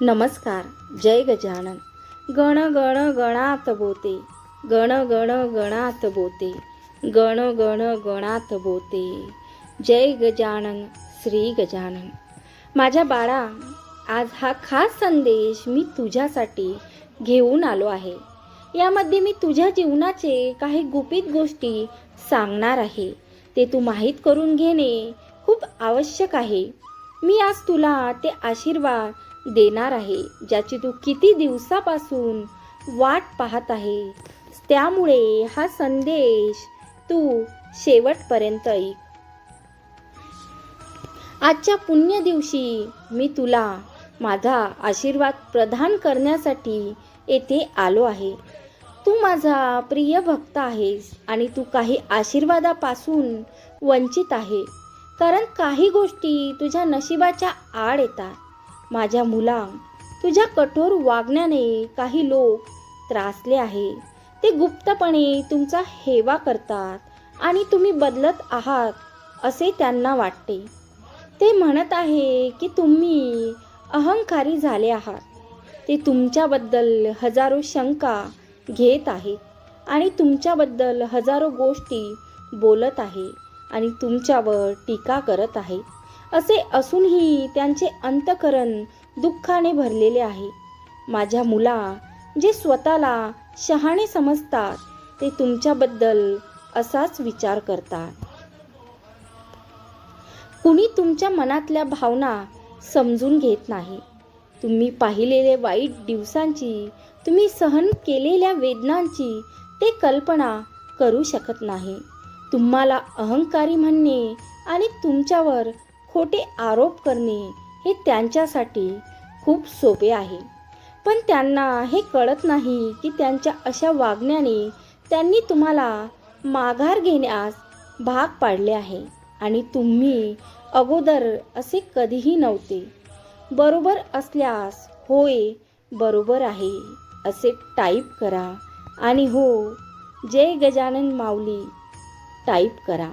नमस्कार जय गजानन. गण गण गणात बोते. गण गण गणात बोते. गण गण गणात बोते. जय गजानन श्री गजानन. माझ्या बाळा आज हा खास संदेश मी तुझ्यासाठी घेऊन आलो आहे. यामध्ये मी तुझ्या जीवनाचे काही गुपित गोष्टी सांगणार आहे. ते तू माहीत करून घेणे खूप आवश्यक आहे. मी आज तुला ते आशीर्वाद देणार आहे ज्याची तू किती दिवसापासून वाट पाहत आहे. त्यामुळे हा संदेश तू शेवटपर्यंत ऐक. आजच्या पुण्य दिवशी मी तुला माझा आशीर्वाद प्रदान करण्यासाठी येथे आलो आहे. तू माझा प्रिय भक्त आहेस आणि तू काही आशीर्वादापासून वंचित आहे. कारण काही गोष्टी तुझ्या नशिबाच्या आड येतात. माझ्या मुला तुझ्या कठोर वागण्याने काही लोक त्रासले आहे. ते गुप्तपणे तुमचा हेवा करतात आणि तुम्ही बदलत आहात असे त्यांना वाटते. ते म्हणत आहे की तुम्ही अहंकारी झाले आहात. ते तुमच्याबद्दल हजारो शंका घेत आहेत आणि तुमच्याबद्दल हजारो गोष्टी बोलत आहे आणि तुमच्यावर टीका करत आहे. असे असूनही त्यांचे अंतकरण दुःखाने भरलेले आहे. माझ्या मुला जे स्वतःला शहाणे समजतात ते तुमच्याबद्दल असाच विचार करतात. कुणी तुमच्या मनातल्या भावना समजून घेत नाही. तुम्ही पाहिलेले वाईट दिवसांची तुम्ही सहन केलेल्या वेदनांची ते कल्पना करू शकत नाही. तुम्हाला अहंकारी म्हणणे आणि तुमच्यावर खोटे आरोप करणे हे त्यांच्यासाठी खूप सोपे आहे. पण त्यांना हे कळत नाही की त्यांच्या अशा वागण्याने त्यांनी तुम्हाला माघार घेण्यास भाग पाडले आहे आणि तुम्ही अगोदर असे कधीही नव्हते. बरोबर असल्यास होय बरोबर आहे असे टाईप करा आणि हो जय गजानन माऊली टाईप करा.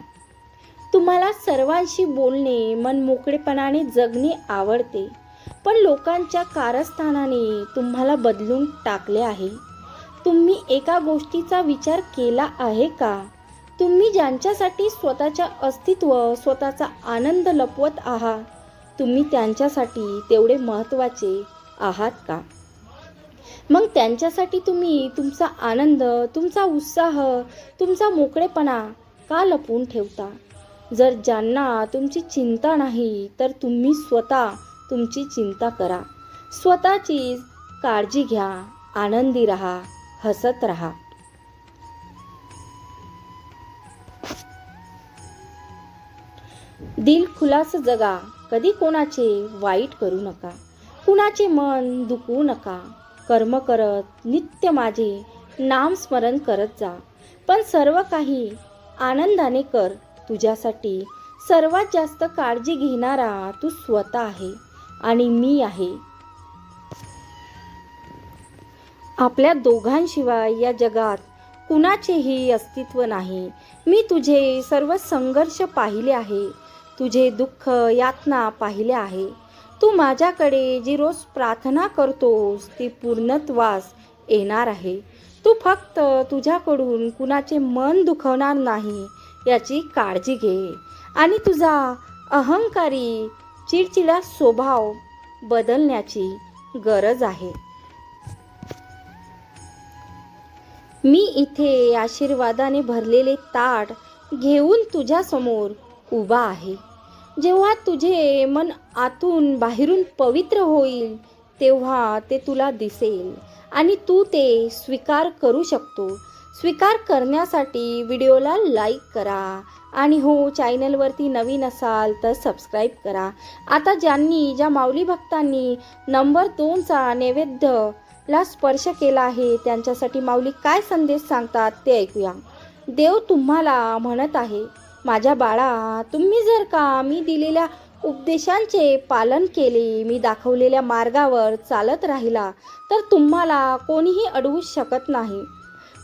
तुम्हाला सर्वांशी बोलणे मन मोकळेपणाने जगणे आवडते. पण लोकांच्या कारस्थानाने तुम्हाला बदलून टाकले आहे. तुम्ही एका गोष्टीचा विचार केला आहे का? तुम्ही ज्यांच्यासाठी स्वतःच्या अस्तित्व स्वतःचा आनंद लपवत आहात तुम्ही त्यांच्यासाठी तेवढे महत्त्वाचे आहात का? मग त्यांच्यासाठी तुम्ही तुमचा आनंद तुमचा उत्साह तुमचा मोकळेपणा का लपवून ठेवता? जर ज्यांना तुमची चिंता नाही तर तुम्ही स्वतः तुमची चिंता करा. स्वतःची काळजी घ्या आनंदी राहा हसत राहा. दिल खुलास जगा कधी कोणाचे वाईट करू नका. कुणाचे मन दुखवू नका. कर्म करत नित्य माझे नामस्मरण करत जा. पण सर्व काही आनंदाने कर. तुझ्यासाठी सर्वात जास्त काळजी घेणारा तू स्वतः आहे आणि मी आहे. आपल्या दोघांशिवाय या जगात कुणाचेही अस्तित्व नाही. मी तुझे सर्व संघर्ष पाहिले आहे. तुझे दुःख यातना पाहिले आहे. तू माझ्याकडे जी रोज प्रार्थना करतोस ती पूर्णत्वास येणार आहे. तू फक्त तुझ्याकडून कुणाचे मन दुखवणार नाही. याची काळजी घे. आणि तुझा अहंकारी चिडचिडा स्वभाव बदलण्याची गरज आहे. मी इथे आशीर्वादाने भरलेले ताट घेऊन तुझ्यासमोर उभा आहे. जेव्हा तुझे मन आतून बाहेरून पवित्र होईल तेव्हा ते तुला दिसेल आणि तू ते स्वीकार करू शकतो. स्वीकार करण्यासाठी व्हिडिओला लाईक करा आणि हो चॅनलवरती नवीन असाल तर सबस्क्राईब करा. आता ज्यांनी ज्या माऊली भक्तांनी नंबर दोनचा नैवेद्यला स्पर्श केला आहे त्यांच्यासाठी माऊली काय संदेश सांगतात ते ऐकूया. देव तुम्हाला म्हणत आहे माझ्या बाळा तुम्ही जर का मी दिलेल्या उपदेशांचे पालन केले मी दाखवलेल्या मार्गावर चालत राहिला तर तुम्हाला कोणीही अडवू शकत नाही.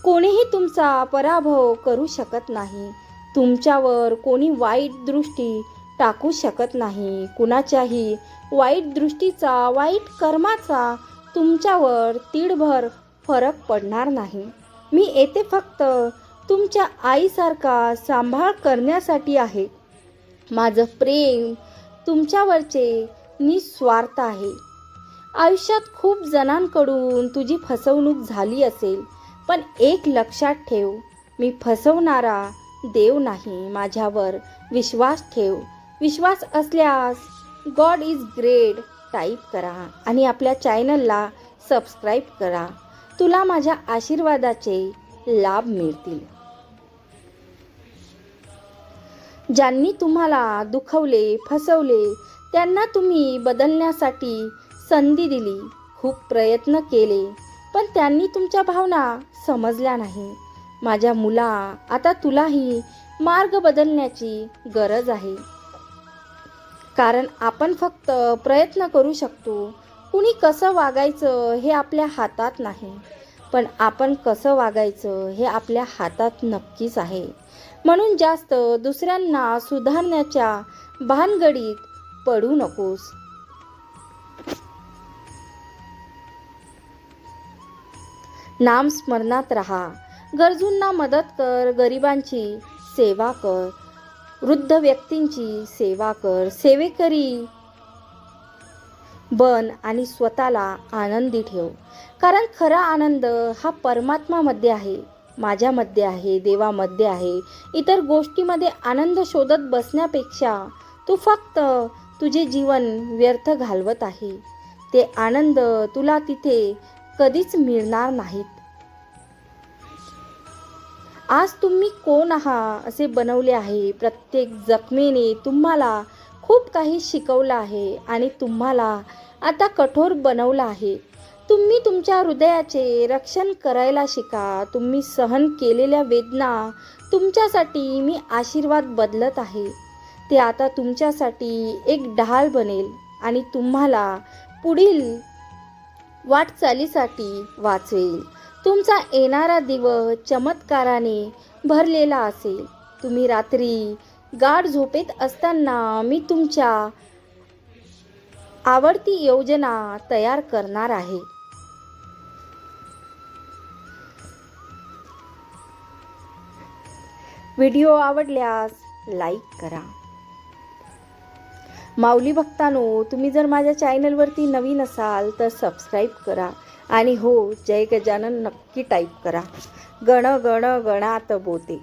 कोणीही तुमचा पराभव करू शकत नाही. तुमच्यावर कोणी वाईट दृष्टी टाकू शकत नाही. कुणाच्याही वाईट दृष्टीचा वाईट कर्माचा तुमच्यावर तीडभर फरक पडणार नाही. मी येथे फक्त तुमच्या आईसारखा सांभाळ करण्यासाठी आहे. माझं प्रेम तुमच्यावरचे निस्वार्थ आहे. आयुष्यात खूप जणांकडून तुझी फसवणूक झाली असेल. पण एक लक्षात ठेव मी फसवणारा देव नाही माझ्यावर विश्वास ठेव. विश्वास असल्यास गॉड इज ग्रेट टाईप करा आणि आपल्या चॅनलला सबस्क्राईब करा. तुला माझ्या आशीर्वादाचे लाभ मिळतील. ज्यांनी तुम्हाला दुखवले फसवले त्यांना तुम्ही बदलण्यासाठी संधी दिली खूप प्रयत्न केले. पण त्यांनी तुमच्या भावना समजल्या नाही. माझ्या मुला आता तुलाही मार्ग बदलण्याची गरज आहे. कारण आपण फक्त प्रयत्न करू शकतो. कुणी कसं वागायचं हे आपल्या हातात नाही. पण आपण कसं वागायचं हे आपल्या हातात नक्कीच आहे. म्हणून जास्त दुसऱ्यांना सुधारण्याच्या भानगडीत पडू नकोस. नामस्मरणात राहा. गरजूंना मदत कर गरिबांची सेवा कर वृद्ध व्यक्तींची सेवा कर सेवेकरी बन आणि स्वतःला आनंदी ठेव. कारण खरा आनंद हा परमात्मामध्ये आहे माझ्यामध्ये आहे देवामध्ये आहे. इतर गोष्टीमध्ये आनंद शोधत बसण्यापेक्षा तू फक्त तुझे जीवन व्यर्थ घालवत आहे. ते आनंद तुला तिथे कधीच मिळणार नाहीत. आज तुम्ही कोण आहात असे बनवले आहे. प्रत्येक जखमेने तुम्हाला खूप काही शिकवलं आहे आणि तुम्हाला आता कठोर बनवलं आहे. तुम्ही तुमच्या हृदयाचे रक्षण करायला शिका. तुम्ही सहन केलेल्या वेदना तुमच्यासाठी मी आशीर्वाद बदलत आहे. ते आता तुमच्यासाठी एक ढाल बनेल आणि तुम्हाला पुढील वाटचालीसाठी वाचवेल तुमचा येणारा दिवस चमत्काराने भरलेला असेल. तुम्ही रात्री गाढ झोपेत असताना मी तुमच्या आवडती योजना तयार करणार आहे. व्हिडिओ आवडल्यास लाईक करा. माऊली भक्तानो तुम्ही जर माझ्या चॅनलवरती नवीन असाल तर सबस्क्राईब करा आणि हो जय गजानन नक्की टाईप करा. गण गण गणात बोते.